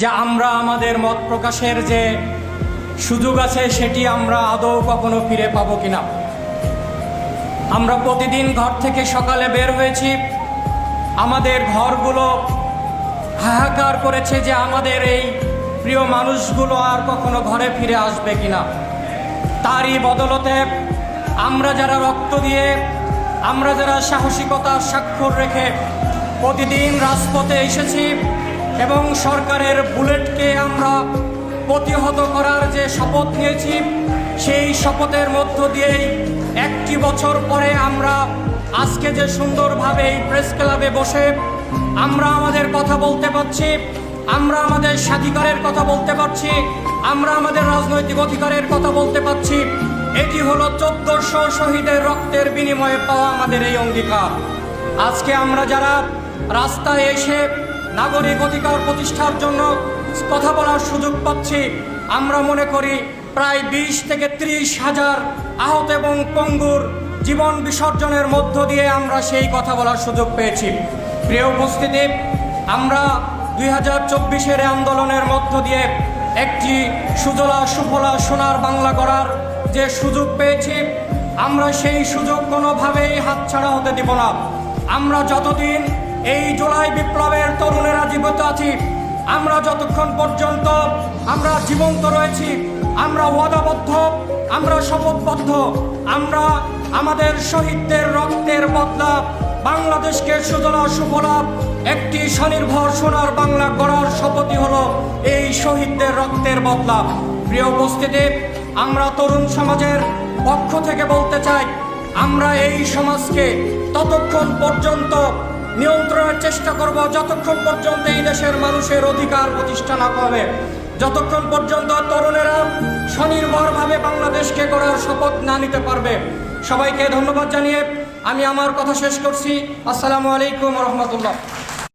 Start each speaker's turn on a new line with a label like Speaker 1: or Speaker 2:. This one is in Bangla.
Speaker 1: যে আমরা আমাদের মত প্রকাশের যে সুযোগ আছে, সেটি আমরা আদৌ কখনো ফিরে পাবো কিনা। আমরা প্রতিদিন ঘর থেকে সকালে বের হয়েছি। আমাদের ঘরগুলো হাহাকার করেছে যে আমাদের এই প্রিয় মানুষগুলো আর কখনো ঘরে ফিরে আসবে কিনা। তারই বদলতে আমরা যারা রক্ত দিয়ে, আমরা যারা সাহসিকতার স্বাক্ষর রেখে প্রতিদিন রাজপথে এসেছি এবং সরকারের বুলেটকে আমরা প্রতিহত করার যে শপথ নিয়েছি, সেই শপথের মধ্য দিয়েই একটি বছর পরে আমরা আজকে যে সুন্দরভাবে এই প্রেস ক্লাবে বসে আমরা আমাদের কথা বলতে পারছি, আমরা আমাদের স্বাধিকারের কথা বলতে পারছি, আমরা আমাদের রাজনৈতিক অধিকারের কথা বলতে পারছি, এটি হলো চোদ্দশো শহীদের রক্তের বিনিময়ে পাওয়া আমাদের এই অঙ্গীকার। আজকে আমরা যারা রাস্তায় এসে নাগরিক অধিকার প্রতিষ্ঠার জন্য কথা বলার সুযোগ পাচ্ছি। আমরা মনে করি প্রায় বিশ থেকে ত্রিশ হাজার আহত এবং পঙ্গুর জীবন বিসর্জনের মধ্য দিয়ে আমরা সেই কথা বলার সুযোগ পেয়েছি। প্রিয় উপস্থিতি, আমরা দুই হাজার চব্বিশের আন্দোলনের মধ্য দিয়ে একটি সুজলা সুফলা সোনার বাংলা করার যে সুযোগ পেয়েছি, আমরা সেই সুযোগ কোনোভাবেই হাতছাড়া হতে দিব না। আমরা যতদিন এই জুলাই বিপ্লবের জীবিত আছি। আমরা যতক্ষণ পর্যন্ত আমরা জীবন্ত রয়েছি, আমরা ওয়াদাবদ্ধ, আমরা শপথবদ্ধ, আমরা আমাদের শহীদদের রক্তের বদলা, বাংলাদেশকে সুজলা সুফলা একটি স্বনির্ভর সোনার বাংলা গড়ার শপথই হলো এই শহীদদের রক্তের বদলা। প্রিয় উপস্থিতি, আমরা তরুণ সমাজের পক্ষ থেকে বলতে চাই, আমরা এই সমাজকে ততক্ষণ পর্যন্ত নিয়ন্ত্রণের চেষ্টা করব যতক্ষণ পর্যন্ত এই দেশের মানুষের অধিকার প্রতিষ্ঠা না পাবে। যতক্ষণ পর্যন্ত তরুণেরা স্বনির্ভরভাবে বাংলাদেশকে গড়ার শপথ না নিতে পারবে। সবাইকে ধন্যবাদ জানিয়ে আমি আমার কথা শেষ করছি। আসসালামু আলাইকুম রহমতুল্লাহ।